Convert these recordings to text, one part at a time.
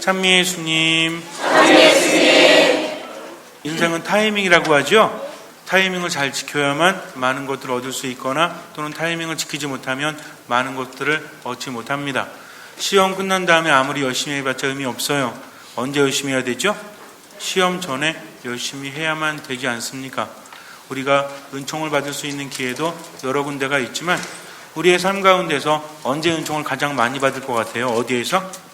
찬미 예수님. 인생은 타이밍이라고 하죠. 타이밍을 잘 지켜야만 많은 것들을 얻을 수 있거나 또는 타이밍을 지키지 못하면 많은 것들을 얻지 못합니다. 시험 끝난 다음에 아무리 열심히 해봤자 의미 없어요. 언제 열심히 해야 되죠? 시험 전에 열심히 해야만 되지 않습니까? 우리가 은총을 받을 수 있는 기회도 여러 군데가 있지만 우리의 삶 가운데서 언제 은총을 가장 많이 받을 것 같아요? 어디에서?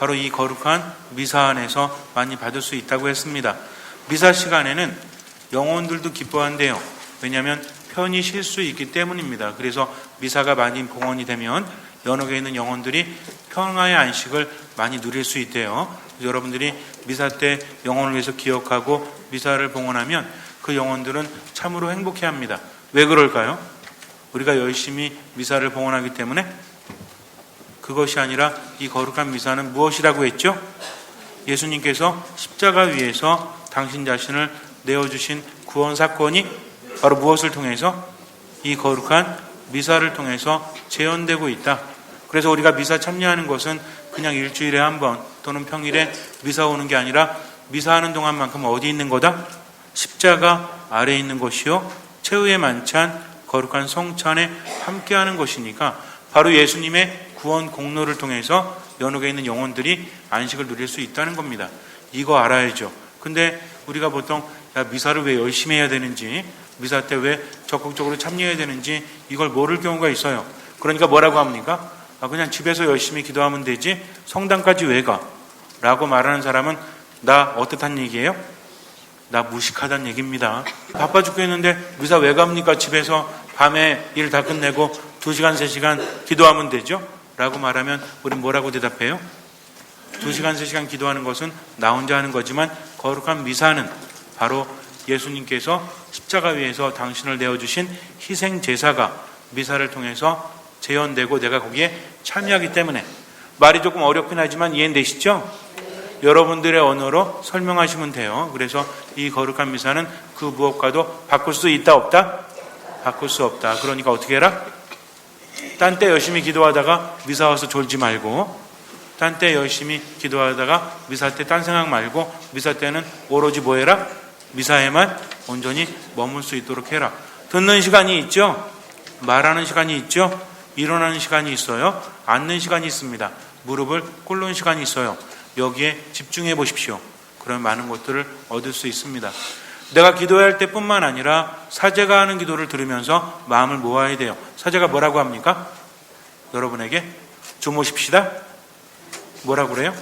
바로 이 거룩한 미사 안에서 많이 받을 수 있다고 했습니다. 미사 시간에는 영혼들도 기뻐한대요. 왜냐하면 편히 쉴 수 있기 때문입니다. 그래서 미사가 많이 봉헌이 되면 연옥에 있는 영혼들이 평화의 안식을 많이 누릴 수 있대요. 여러분들이 미사 때 영혼을 위해서 기억하고 미사를 봉헌하면 그 영혼들은 참으로 행복해 합니다. 왜 그럴까요? 우리가 열심히 미사를 봉헌하기 때문에 그것이 아니라 이 거룩한 미사는 무엇이라고 했죠? 예수님께서 십자가 위에서 당신 자신을 내어주신 구원 사건이 바로 무엇을 통해서 이 거룩한 미사를 통해서 재현되고 있다. 그래서 우리가 미사 참여하는 것은 그냥 일주일에 한 번 또는 평일에 미사 오는 게 아니라 미사하는 동안만큼 어디 있는 거다? 십자가 아래 있는 것이요 최후의 만찬 거룩한 성찬에 함께하는 것이니까 바로 예수님의 구원 공로를 통해서 연옥에 있는 영혼들이 안식을 누릴 수 있다는 겁니다. 이거 알아야죠. 근데 우리가 보통 야, 미사를 왜 열심히 해야 되는지, 미사 때 왜 적극적으로 참여해야 되는지 이걸 모를 경우가 있어요. 그러니까 뭐라고 합니까? 아, 그냥 집에서 열심히 기도하면 되지 성당까지 왜 가? 라고 말하는 사람은 나 어떻단 얘기예요? 나 무식하단 얘기입니다. 바빠 죽겠는데 미사 왜 갑니까? 집에서 밤에 일 다 끝내고 2시간, 3시간 기도하면 되죠? 라고 말하면 우린 뭐라고 대답해요? 2시간, 3시간 기도하는 것은 나 혼자 하는 거지만 거룩한 미사는 바로 예수님께서 십자가 위에서 당신을 내어주신 희생 제사가 미사를 통해서 재현되고 내가 거기에 참여하기 때문에 말이 조금 어렵긴 하지만 이해되시죠? 여러분들의 언어로 설명하시면 돼요. 그래서 이 거룩한 미사는 그 무엇과도 바꿀 수 있다 없다? 바꿀 수 없다. 그러니까 어떻게 해라? 딴 때 열심히 기도하다가 미사 와서 졸지 말고 딴 때 열심히 기도하다가 미사 때 딴 생각 말고 미사 때는 오로지 뭐 해라? 미사에만 온전히 머물 수 있도록 해라. 듣는 시간이 있죠? 말하는 시간이 있죠? 일어나는 시간이 있어요? 앉는 시간이 있습니다. 무릎을 꿇는 시간이 있어요. 여기에 집중해 보십시오. 그러면 많은 것들을 얻을 수 있습니다. 내가 기도할 때뿐만 아니라 사제가 하는 기도를 들으면서 마음을 모아야 돼요. 사제가 뭐라고 합니까? 여러분에게 주무십시다. 뭐라고 그래요?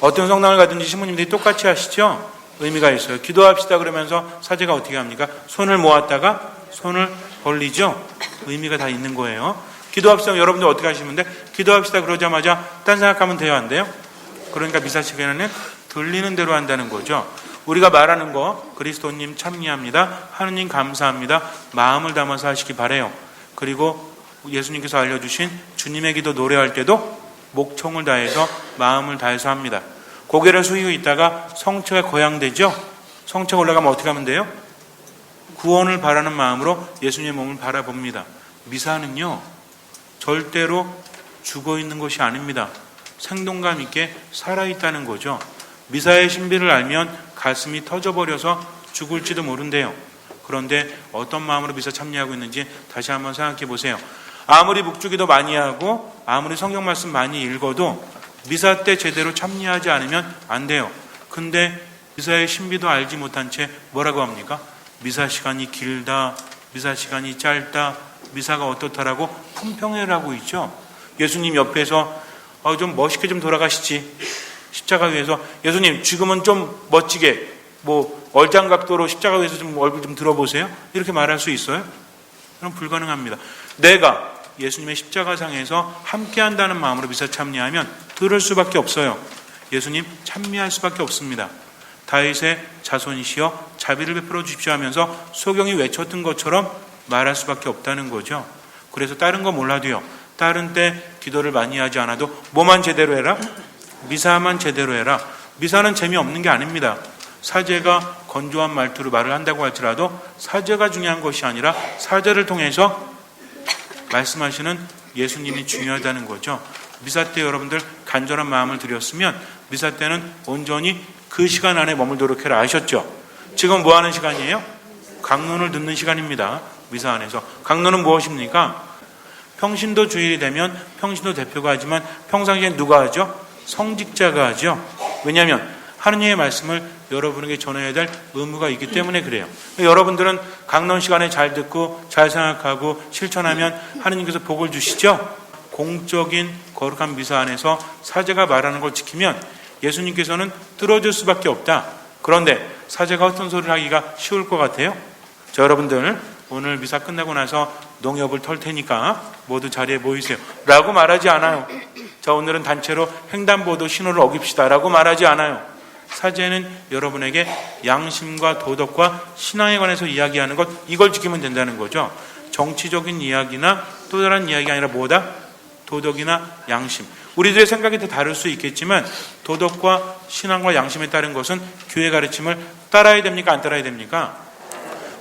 어떤 성당을 가든지 신부님들이 똑같이 하시죠? 의미가 있어요. 기도합시다 그러면서 사제가 어떻게 합니까? 손을 모았다가 손을 벌리죠? 의미가 다 있는 거예요. 기도합시다. 여러분들 어떻게 하시면 돼? 기도합시다 그러자마자 딴 생각하면 돼요? 안 돼요? 그러니까 미사 시간에는 들리는 대로 한다는 거죠. 우리가 말하는 거 그리스도님 참여합니다. 하느님 감사합니다. 마음을 담아서 하시기 바래요. 그리고 예수님께서 알려주신 주님의 기도 노래할 때도 목청을 다해서 마음을 다해서 합니다. 고개를 숙이고 있다가 성처에 고양되죠? 성처 올라가면 어떻게 하면 돼요? 구원을 바라는 마음으로 예수님의 몸을 바라봅니다. 미사는요, 절대로 죽어 있는 것이 아닙니다. 생동감 있게 살아 있다는 거죠. 미사의 신비를 알면 가슴이 터져버려서 죽을지도 모른대요. 그런데 어떤 마음으로 미사 참여하고 있는지 다시 한번 생각해 보세요. 아무리 묵주기도 많이 하고 아무리 성경 말씀 많이 읽어도 미사 때 제대로 참여하지 않으면 안 돼요. 근데 미사의 신비도 알지 못한 채 뭐라고 합니까? 미사 시간이 길다, 미사 시간이 짧다, 미사가 어떻다라고 품평회라고 있죠. 예수님 옆에서 어, 좀 멋있게 좀 돌아가시지. 십자가 위에서 예수님 지금은 좀 멋지게 뭐 얼짱 각도로 십자가 위에서 좀 얼굴 좀 들어보세요. 이렇게 말할 수 있어요? 그럼 불가능합니다. 내가 예수님의 십자가상에서 함께한다는 마음으로 미사 참여하면 들을 수밖에 없어요. 예수님 참여할 수밖에 없습니다. 다윗의 자손이시여 자비를 베풀어 주십시오 하면서 소경이 외쳤던 것처럼 말할 수밖에 없다는 거죠. 그래서 다른 거 몰라도요. 다른 때 기도를 많이 하지 않아도 뭐만 제대로 해라? 미사만 제대로 해라. 미사는 재미없는 게 아닙니다. 사제가 건조한 말투로 말을 한다고 할지라도 사제가 중요한 것이 아니라 사제를 통해서 말씀하시는 예수님이 중요하다는 거죠. 미사 때 여러분들 간절한 마음을 드렸으면 미사 때는 온전히 그 시간 안에 머물도록 해라 아셨죠? 지금 뭐 하는 시간이에요? 강론을 듣는 시간입니다. 미사 안에서. 강론은 무엇입니까? 평신도 주일이 되면 평신도 대표가 하지만 평상시에 누가 하죠? 성직자가 하죠. 왜냐하면 하느님의 말씀을 여러분에게 전해야 될 의무가 있기 때문에 그래요. 여러분들은 강론 시간에 잘 듣고 잘 생각하고 실천하면 하느님께서 복을 주시죠. 공적인 거룩한 미사 안에서 사제가 말하는 걸 지키면 예수님께서는 뚫어줄 수밖에 없다. 그런데 사제가 어떤 소리를 하기가 쉬울 것 같아요? 자, 여러분들 오늘 미사 끝나고 나서 농협을 털 테니까 모두 자리에 모이세요. 라고 말하지 않아요. 자, 오늘은 단체로 횡단보도 신호를 어깁시다. 라고 말하지 않아요. 사제는 여러분에게 양심과 도덕과 신앙에 관해서 이야기하는 것, 이걸 지키면 된다는 거죠. 정치적인 이야기나 또 다른 이야기가 아니라 뭐다? 도덕이나 양심. 우리들의 생각이 다 다를 수 있겠지만 도덕과 신앙과 양심에 따른 것은 교회 가르침을 따라야 됩니까? 안 따라야 됩니까?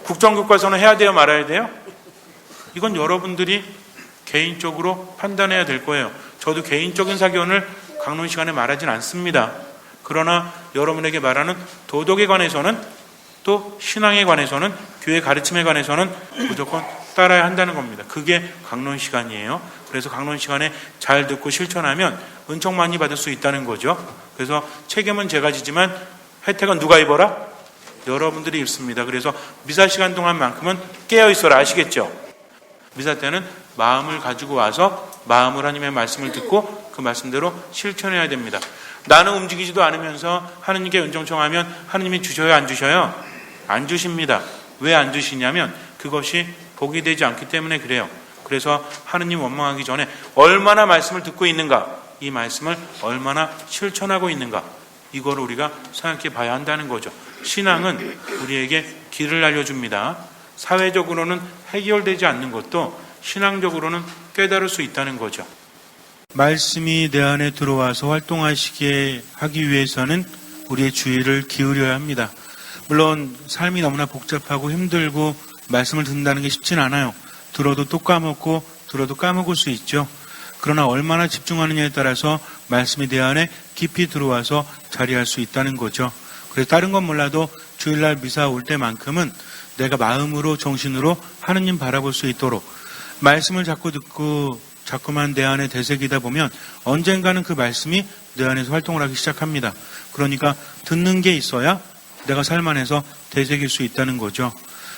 국정교과서는 해야 돼요? 말아야 돼요? 이건 여러분들이 개인적으로 판단해야 될 거예요. 저도 개인적인 사견을 강론 시간에 말하진 않습니다. 그러나 여러분에게 말하는 도덕에 관해서는 또 신앙에 관해서는 교회 가르침에 관해서는 무조건 따라야 한다는 겁니다. 그게 강론 시간이에요. 그래서 강론 시간에 잘 듣고 실천하면 은총 많이 받을 수 있다는 거죠. 그래서 책임은 제가 지지만 혜택은 누가 입어라? 여러분들이 입습니다. 그래서 미사 시간 동안만큼은 깨어 있어라 아시겠죠? 미사 때는 마음을 가지고 와서 마음을 하나님의 말씀을 듣고 그 말씀대로 실천해야 됩니다. 나는 움직이지도 않으면서 하느님께 은총 청하면 하느님이 주셔요 안 주셔요? 안 주십니다. 왜 안 주시냐면 그것이 복이 되지 않기 때문에 그래요. 그래서 하느님 원망하기 전에 얼마나 말씀을 듣고 있는가, 이 말씀을 얼마나 실천하고 있는가, 이거를 우리가 생각해 봐야 한다는 거죠. 신앙은 우리에게 길을 알려줍니다. 사회적으로는 해결되지 않는 것도 신앙적으로는 깨달을 수 있다는 거죠. 말씀이 내 안에 들어와서 활동하시게 하기 위해서는 우리의 주의를 기울여야 합니다. 물론 삶이 너무나 복잡하고 힘들고 말씀을 듣는다는 게 쉽진 않아요. 들어도 또 까먹고 들어도 까먹을 수 있죠. 그러나 얼마나 집중하느냐에 따라서 말씀이 내 안에 깊이 들어와서 자리할 수 있다는 거죠. 그래서 다른 건 몰라도 주일날 미사 올 때만큼은 내가 마음으로 정신으로 하느님 바라볼 수 있도록 말씀을 자꾸 듣고 자꾸만 내 안에 되새기다 보면 언젠가는 그 말씀이 내 안에서 활동을 하기 시작합니다. 그러니까 듣는 게 있어야 내가 삶 안에서 되새길 수 있다는 거죠.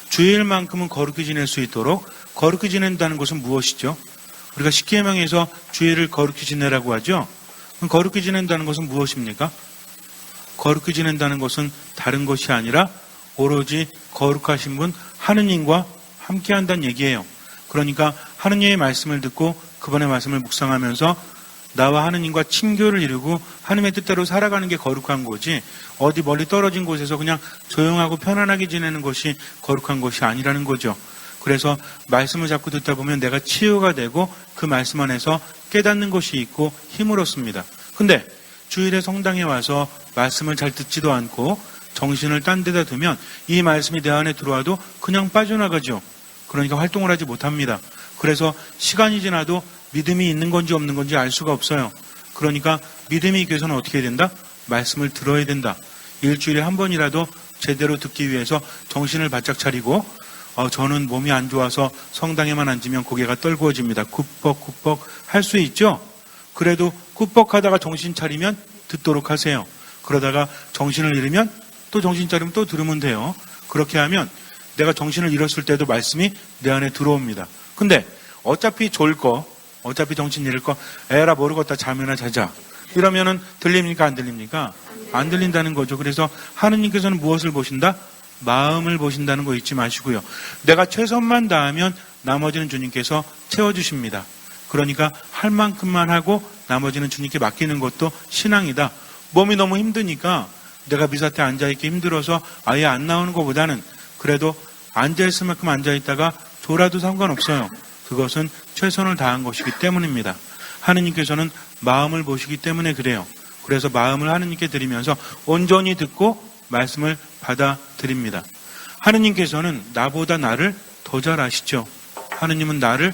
주일만큼은 거룩히 지낼 수 있도록 거룩히 지낸다는 것은 무엇이죠? 우리가 십계명에서 주일을 거룩히 지내라고 하죠. 거룩히 지낸다는 것은 무엇입니까? 거룩히 지낸다는 것은 다른 것이 아니라 오로지 거룩하신 분 하느님과 함께 한다는 얘기예요. 그러니까 하느님의 말씀을 듣고 그분의 말씀을 묵상하면서 나와 하느님과 친교를 이루고 하느님의 뜻대로 살아가는 게 거룩한 거지 어디 멀리 떨어진 곳에서 그냥 조용하고 편안하게 지내는 것이 거룩한 것이 아니라는 거죠. 그래서 말씀을 자꾸 듣다 보면 내가 치유가 되고 그 말씀 안에서 깨닫는 것이 있고 힘을 얻습니다. 근데 주일에 성당에 와서 말씀을 잘 듣지도 않고 정신을 딴 데다 두면 이 말씀이 내 안에 들어와도 그냥 빠져나가죠. 그러니까 활동을 하지 못합니다. 그래서 시간이 지나도 믿음이 있는 건지 없는 건지 알 수가 없어요. 그러니까 믿음이 있기 위해서는 어떻게 해야 된다? 말씀을 들어야 된다. 일주일에 한 번이라도 제대로 듣기 위해서 정신을 바짝 차리고 어, 저는 몸이 안 좋아서 성당에만 앉으면 고개가 떨구어집니다. 굽벅굽벅 할 수 있죠? 그래도 굽벅하다가 정신 차리면 듣도록 하세요. 그러다가 정신을 잃으면 또 정신 차리면 또 들으면 돼요. 그렇게 하면 내가 정신을 잃었을 때도 말씀이 내 안에 들어옵니다. 근데 어차피 졸 거, 어차피 정신 잃을 거, 에라 모르겠다 잠이나 자자. 이러면은 들립니까 안 들립니까? 안 들린다는 거죠. 그래서 하느님께서는 무엇을 보신다? 마음을 보신다는 거 잊지 마시고요. 내가 최선만 다하면 나머지는 주님께서 채워주십니다. 그러니까 할 만큼만 하고 나머지는 주님께 맡기는 것도 신앙이다. 몸이 너무 힘드니까 내가 미사태 앉아있기 힘들어서 아예 안 나오는 것보다는 그래도 앉아있을 만큼 앉아있다가 졸아도 상관없어요. 그것은 최선을 다한 것이기 때문입니다. 하느님께서는 마음을 보시기 때문에 그래요. 그래서 마음을 하느님께 드리면서 온전히 듣고 말씀을 받아드립니다. 하느님께서는 나보다 나를 더 잘 아시죠? 하느님은 나를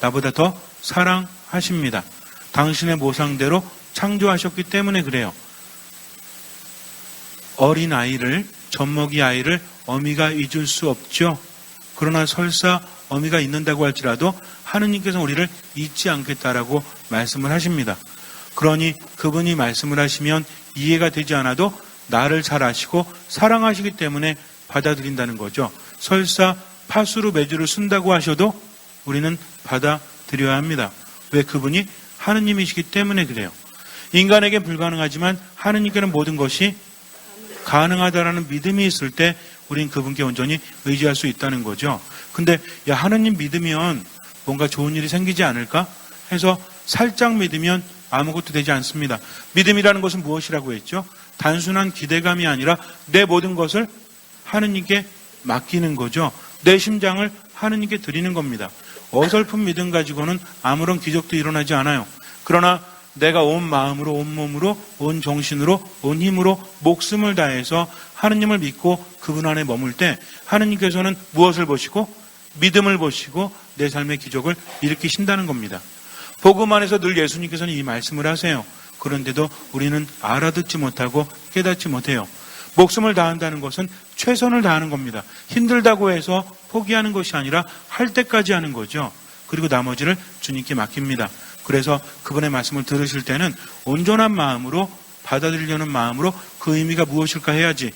나보다 더 사랑하십니다. 당신의 모상대로 창조하셨기 때문에 그래요. 어린 아이를, 젖먹이 아이를 어미가 잊을 수 없죠. 그러나 설사 어미가 잊는다고 할지라도 하느님께서 우리를 잊지 않겠다라고 말씀을 하십니다. 그러니 그분이 말씀을 하시면 이해가 되지 않아도 나를 잘 아시고 사랑하시기 때문에 받아들인다는 거죠. 설사 파수로 매주를 쓴다고 하셔도 우리는 받아들여야 합니다. 왜 그분이 하느님이시기 때문에 그래요. 인간에게 불가능하지만 하느님께는 모든 것이 가능하다라는 믿음이 있을 때 우린 그분께 온전히 의지할 수 있다는 거죠. 근데 야 하느님 믿으면 뭔가 좋은 일이 생기지 않을까 해서 살짝 믿으면 아무것도 되지 않습니다. 믿음이라는 것은 무엇이라고 했죠? 단순한 기대감이 아니라 내 모든 것을 하느님께 맡기는 거죠. 내 심장을 하느님께 드리는 겁니다. 어설픈 믿음 가지고는 아무런 기적도 일어나지 않아요. 그러나 내가 온 마음으로, 온 몸으로, 온 정신으로, 온 힘으로 목숨을 다해서 하느님을 믿고 그분 안에 머물 때 하느님께서는 무엇을 보시고 믿음을 보시고 내 삶의 기적을 일으키신다는 겁니다. 복음 안에서 늘 예수님께서는 이 말씀을 하세요. 그런데도 우리는 알아듣지 못하고 깨닫지 못해요. 목숨을 다한다는 것은 최선을 다하는 겁니다. 힘들다고 해서 포기하는 것이 아니라 할 때까지 하는 거죠. 그리고 나머지를 주님께 맡깁니다. 그래서 그분의 말씀을 들으실 때는 온전한 마음으로 받아들이려는 마음으로 그 의미가 무엇일까 해야지.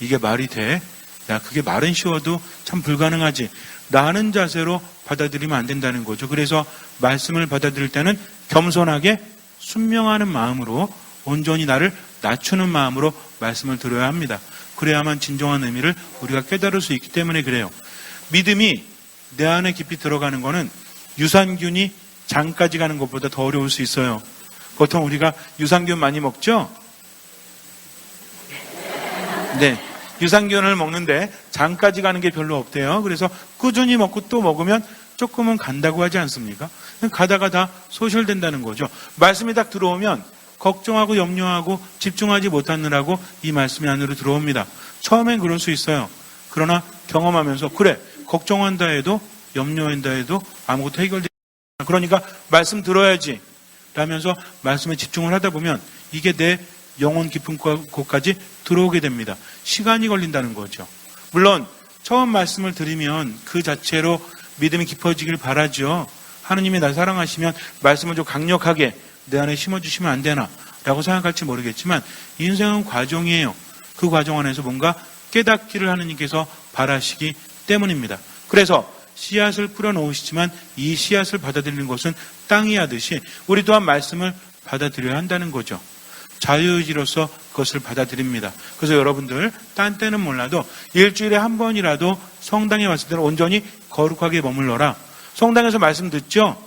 이게 말이 돼? 야, 그게 말은 쉬워도 참 불가능하지. 나는 자세로 받아들이면 안 된다는 거죠. 그래서 말씀을 받아들일 때는 겸손하게 순명하는 마음으로 온전히 나를 낮추는 마음으로 말씀을 들어야 합니다. 그래야만 진정한 의미를 우리가 깨달을 수 있기 때문에 그래요. 믿음이 내 안에 깊이 들어가는 거는 유산균이 장까지 가는 것보다 더 어려울 수 있어요. 보통 우리가 유산균 많이 먹죠? 네. 유산균을 먹는데 장까지 가는 게 별로 없대요. 그래서 꾸준히 먹고 또 먹으면 조금은 간다고 하지 않습니까? 가다가 다 소실된다는 거죠. 말씀이 딱 들어오면 걱정하고 염려하고 집중하지 못하느라고 이 말씀이 안으로 들어옵니다. 처음엔 그럴 수 있어요. 그러나 경험하면서 그래 걱정한다 해도 염려한다 해도 아무것도 해결되지 않아. 그러니까 말씀 들어야지 라면서 말씀에 집중을 하다 보면 이게 내 영혼 깊은 곳까지 들어오게 됩니다. 시간이 걸린다는 거죠. 물론 처음 말씀을 드리면 그 자체로 믿음이 깊어지길 바라죠. 하느님이 날 사랑하시면 말씀을 좀 강력하게 내 안에 심어주시면 안 되나 라고 생각할지 모르겠지만 인생은 과정이에요. 그 과정 안에서 뭔가 깨닫기를 하느님께서 바라시기 때문입니다. 그래서 씨앗을 뿌려 놓으시지만 이 씨앗을 받아들이는 것은 땅이 하듯이 우리 또한 말씀을 받아들여야 한다는 거죠. 자유의지로서 그것을 받아들입니다. 그래서 여러분들 딴 때는 몰라도 일주일에 한 번이라도 성당에 왔을 때는 온전히 거룩하게 머물러라. 성당에서 말씀 듣죠?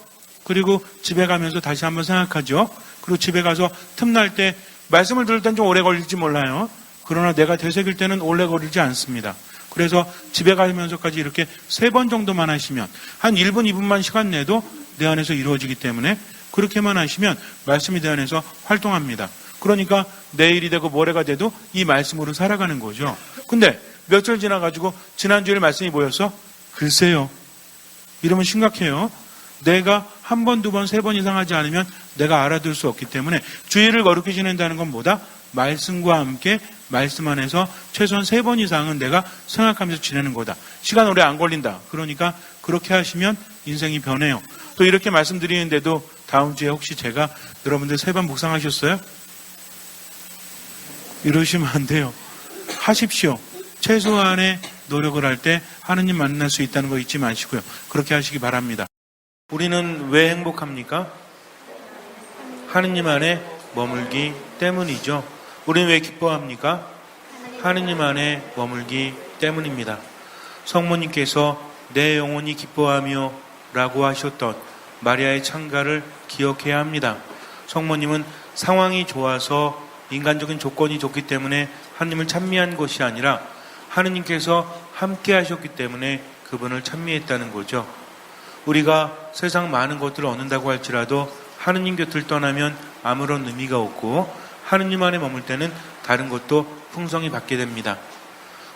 그리고 집에 가면서 다시 한번 생각하죠. 그리고 집에 가서 틈날 때 말씀을 들을 땐 좀 오래 걸릴지 몰라요. 그러나 내가 되새길 때는 오래 걸리지 않습니다. 그래서 집에 가면서까지 이렇게 세 번 정도만 하시면 한 1분, 2분만 시간 내도 내 안에서 이루어지기 때문에 그렇게만 하시면 말씀이 내 안에서 활동합니다. 그러니까 내일이 되고 모레가 돼도 이 말씀으로 살아가는 거죠. 근데 며칠 지나가지고 지난주에 말씀이 뭐였어? 글쎄요. 이러면 심각해요. 내가 한 번, 두 번, 세 번 이상 하지 않으면 내가 알아들 수 없기 때문에 주의를 거룩히 지낸다는 건 뭐다? 말씀과 함께 말씀 안에서 최소한 세 번 이상은 내가 생각하면서 지내는 거다. 시간 오래 안 걸린다. 그러니까 그렇게 하시면 인생이 변해요. 또 이렇게 말씀드리는데도 다음 주에 혹시 제가 여러분들 세 번 묵상하셨어요? 이러시면 안 돼요. 하십시오. 최소한의 노력을 할 때 하느님 만날 수 있다는 거 잊지 마시고요. 그렇게 하시기 바랍니다. 우리는 왜 행복합니까? 하느님 안에 머물기 때문이죠. 우리는 왜 기뻐합니까? 하느님 안에 머물기 때문입니다. 성모님께서 내 영혼이 기뻐하며 라고 하셨던 마리아의 창가를 기억해야 합니다. 성모님은 상황이 좋아서 인간적인 조건이 좋기 때문에 하느님을 찬미한 것이 아니라 하느님께서 함께 하셨기 때문에 그분을 찬미했다는 거죠. 우리가 세상 많은 것들을 얻는다고 할지라도 하느님 곁을 떠나면 아무런 의미가 없고 하느님 안에 머물 때는 다른 것도 풍성히 받게 됩니다.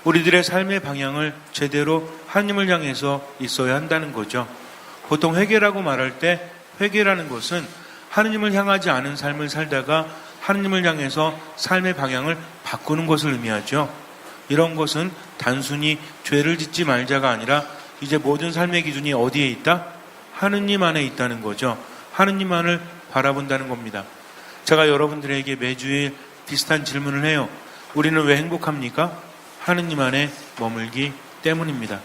우리들의 삶의 방향을 제대로 하느님을 향해서 있어야 한다는 거죠. 보통 회개라고 말할 때 회개라는 것은 하느님을 향하지 않은 삶을 살다가 하느님을 향해서 삶의 방향을 바꾸는 것을 의미하죠. 이런 것은 단순히 죄를 짓지 말자가 아니라 이제 모든 삶의 기준이 어디에 있다? 하느님 안에 있다는 거죠. 하느님만을 바라본다는 겁니다. 제가 여러분들에게 매주일 비슷한 질문을 해요. 우리는 왜 행복합니까? 하느님 안에 머물기 때문입니다.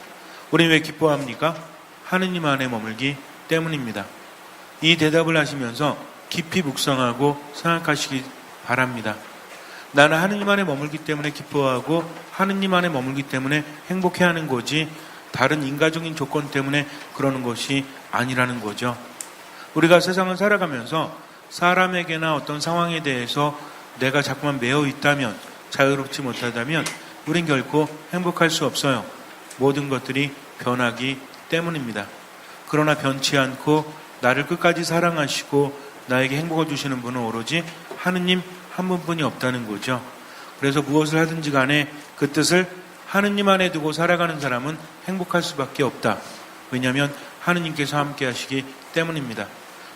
우리는 왜 기뻐합니까? 하느님 안에 머물기 때문입니다. 이 대답을 하시면서 깊이 묵상하고 생각하시기 바랍니다. 나는 하느님 안에 머물기 때문에 기뻐하고 하느님 안에 머물기 때문에 행복해하는 거지 다른 인과적인 조건 때문에 그러는 것이 아니라는 거죠. 우리가 세상을 살아가면서 사람에게나 어떤 상황에 대해서 내가 자꾸만 매여 있다면 자유롭지 못하다면 우린 결코 행복할 수 없어요. 모든 것들이 변하기 때문입니다. 그러나 변치 않고 나를 끝까지 사랑하시고 나에게 행복을 주시는 분은 오로지 하느님 한 분뿐이 없다는 거죠. 그래서 무엇을 하든지 간에 그 뜻을 하느님 안에 두고 살아가는 사람은 행복할 수밖에 없다. 왜냐하면 하느님께서 함께 하시기 때문입니다.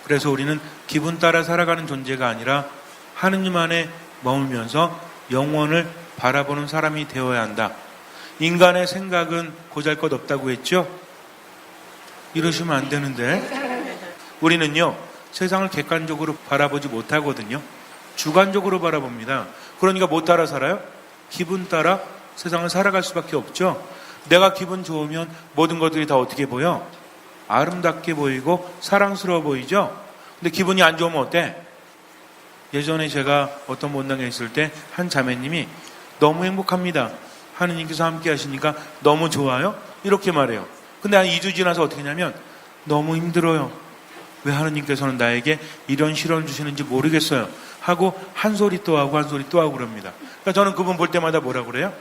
그래서 우리는 기분 따라 살아가는 존재가 아니라 하느님 안에 머물면서 영원을 바라보는 사람이 되어야 한다. 인간의 생각은 고잘 것 없다고 했죠? 이러시면 안 되는데. 우리는요, 세상을 객관적으로 바라보지 못하거든요. 주관적으로 바라봅니다. 그러니까 못 따라 살아요? 기분 따라 세상을 살아갈 수밖에 없죠. 내가 기분 좋으면 모든 것들이 다 어떻게 보여? 아름답게 보이고 사랑스러워 보이죠? 근데 기분이 안 좋으면 어때? 예전에 제가 어떤 본당에 있을 때 한 자매님이 너무 행복합니다. 하느님께서 함께 하시니까 너무 좋아요? 이렇게 말해요. 근데 한 2주 지나서 어떻게 하냐면 너무 힘들어요. 왜 하느님께서는 나에게 이런 실언을 주시는지 모르겠어요. 하고 한 소리 또 하고 한 소리 또 하고 그럽니다. 그러니까 저는 그분 볼 때마다 뭐라 그래요?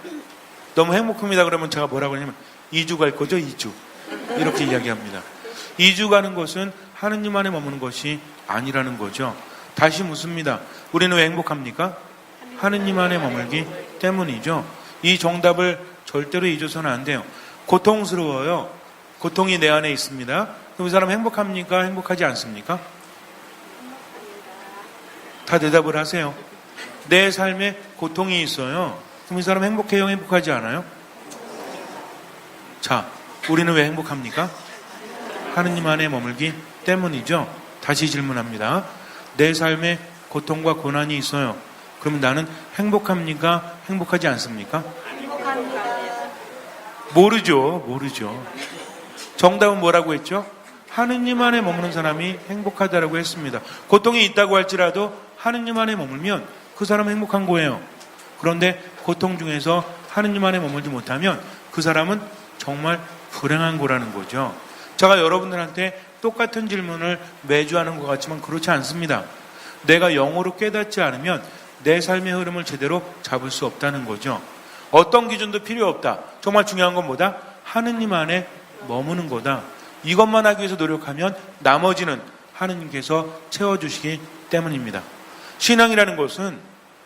너무 행복합니다. 그러면 제가 뭐라고 하냐면 2주 갈 거죠? 2주. 이렇게 이야기합니다. 2주 가는 것은 하느님 안에 머무는 것이 아니라는 거죠. 다시 묻습니다. 우리는 왜 행복합니까? 하느님 안에 머물기 때문이죠. 이 정답을 절대로 잊어서는 안 돼요. 고통스러워요. 고통이 내 안에 있습니다. 그럼 이 사람 행복합니까? 행복하지 않습니까? 다 대답을 하세요. 내 삶에 고통이 있어요. 그럼 이 사람 행복해요? 행복하지 않아요? 자, 우리는 왜 행복합니까? 하느님 안에 머물기 때문이죠. 다시 질문합니다. 내 삶에 고통과 고난이 있어요. 그러면 나는 행복합니까? 행복하지 않습니까? 모르죠. 모르죠. 정답은 뭐라고 했죠? 하느님 안에 머무는 사람이 행복하다라고 했습니다. 고통이 있다고 할지라도 하느님 안에 머물면 그 사람은 행복한 거예요. 그런데 고통 중에서 하느님 안에 머물지 못하면 그 사람은 정말 불행한 거라는 거죠. 제가 여러분들한테 똑같은 질문을 매주 하는 것 같지만 그렇지 않습니다. 내가 영어로 깨닫지 않으면 내 삶의 흐름을 제대로 잡을 수 없다는 거죠. 어떤 기준도 필요 없다. 정말 중요한 건 뭐다? 하느님 안에 머무는 거다. 이것만 하기 위해서 노력하면 나머지는 하느님께서 채워주시기 때문입니다. 신앙이라는 것은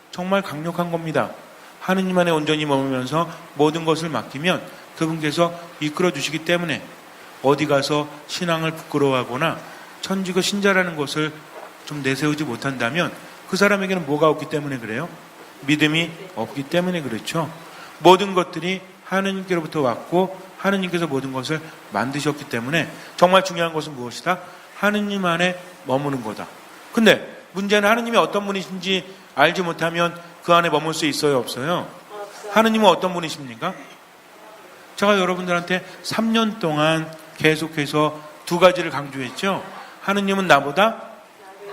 정말 강력한 겁니다. 하느님 안에 온전히 머물면서 모든 것을 맡기면 그분께서 이끌어 주시기 때문에 어디 가서 신앙을 부끄러워하거나 천주교 신자라는 것을 좀 내세우지 못한다면 그 사람에게는 뭐가 없기 때문에 그래요? 믿음이 없기 때문에 그렇죠. 모든 것들이 하느님께로부터 왔고 하느님께서 모든 것을 만드셨기 때문에 정말 중요한 것은 무엇이다? 하느님 안에 머무는 거다. 근데 문제는 하느님이 어떤 분이신지 알지 못하면 그 안에 머물 수 있어요, 없어요? 하느님은 어떤 분이십니까? 제가 여러분들한테 3년 동안 계속해서 두 가지를 강조했죠. 하느님은 나보다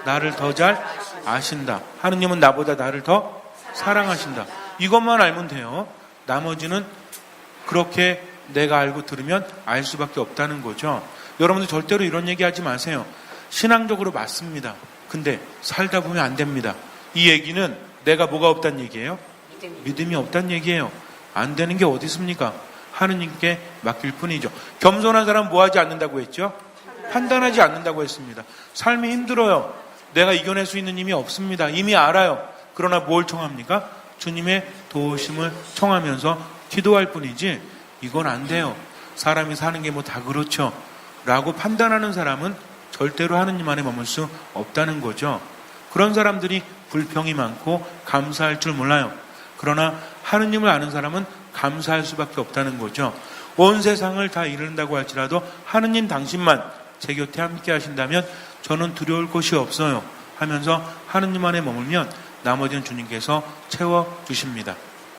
나를 더 잘 아신다. 하느님은 나보다 나를 더 사랑하신다. 이것만 알면 돼요. 나머지는 그렇게 내가 알고 들으면 알 수밖에 없다는 거죠. 여러분들 절대로 이런 얘기 하지 마세요. 신앙적으로 맞습니다. 근데 살다 보면 안 됩니다. 이 얘기는 내가 뭐가 없다는 얘기예요? 믿음이 없다는 얘기예요. 안 되는 게 어디 있습니까? 하느님께 맡길 뿐이죠. 겸손한 사람 뭐 하지 않는다고 했죠? 판단하지 않는다고 했습니다. 삶이 힘들어요. 내가 이겨낼 수 있는 힘이 없습니다. 이미 알아요. 그러나 뭘 청합니까? 주님의 도우심을 청하면서 기도할 뿐이지 이건 안 돼요. 사람이 사는 게 뭐 다 그렇죠. 라고 판단하는 사람은 절대로 하느님 안에 머물 수 없다는 거죠. 그런 사람들이 불평이 많고 감사할 줄 몰라요. 그러나 하느님을 아는 사람은 감사할 수밖에 없다는 거죠. 온 세상을 다 이른다고 할지라도 하느님 당신만 제 곁에 함께 하신다면 저는 두려울 것이 없어요. 하면서 하느님 안에 머물면 나머지는 주님께서 채워 주십니다.